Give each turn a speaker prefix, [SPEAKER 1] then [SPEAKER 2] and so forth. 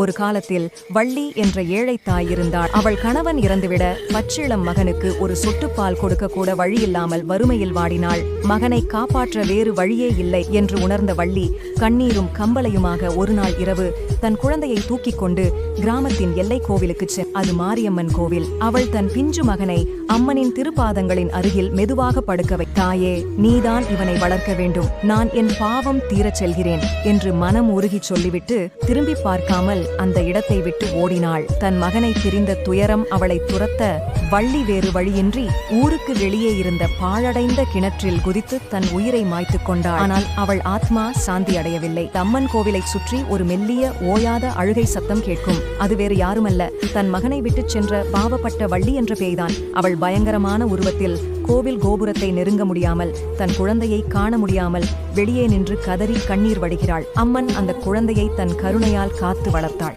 [SPEAKER 1] ஒரு காலத்தில் வள்ளி என்ற ஏழை தாய் இருந்தாள். அவள் கணவன் இறந்துவிட பச்சிளம் மகனுக்கு ஒரு சொட்டுப்பால் கொடுக்க கூட வழியில்லாமல் வறுமையில் வாடினாள். மகனை காப்பாற்ற வேறு வழியே இல்லை என்று உணர்ந்த வள்ளி கண்ணீரும் கம்பளையுமாக ஒரு நாள் இரவு தன் குழந்தையை தூக்கிக் கொண்டு கிராமத்தின் எல்லை கோவிலுக்கு செ அது மாரியம்மன் கோவில். அவள் தன் பிஞ்சு மகனை அம்மனின் திருப்பாதங்களின் அருகில் மெதுவாக படுக்க வை தாயே நீதான் இவனை வளர்க்க வேண்டும். நான் என் பாவம் தீரச் செல்கிறேன் என்று மனம் உருகிச் சொல்லிவிட்டு திரும்பி பார்க்காமல் அந்த இடத்தை விட்டு ஓடினாள். தன் மகனை பிரிந்த துயரம் அவளை துரத்த வள்ளி வேறு வழியின்றி ஊருக்கு வெளியே இருந்த பாழடைந்த கிணற்றில் குதித்து தன் உயிரை மாய்த்துக் கொண்டாள். ஆனால் அவள் ஆத்மா சாந்தி அடையவில்லை அம்மன் கோவிலைச் சுற்றி ஒரு மெல்லிய ஓயாத அழுகை சத்தம் கேட்கும். அது வேறு யாருமல்ல. தன் மகனை விட்டுச் சென்ற பாவப்பட்ட வள்ளி என்ற பேய்தான். அவள் பயங்கரமான உருவத்தில் கோவில் கோபுரத்தை நெருங்க முடியாமல் தன் குழந்தையை காண முடியாமல் வெளியே நின்று கதறி கண்ணீர் வடிகிறாள். அம்மன் அந்த குழந்தையை தன் கருணையால் காத்து வளர்த்தாள்.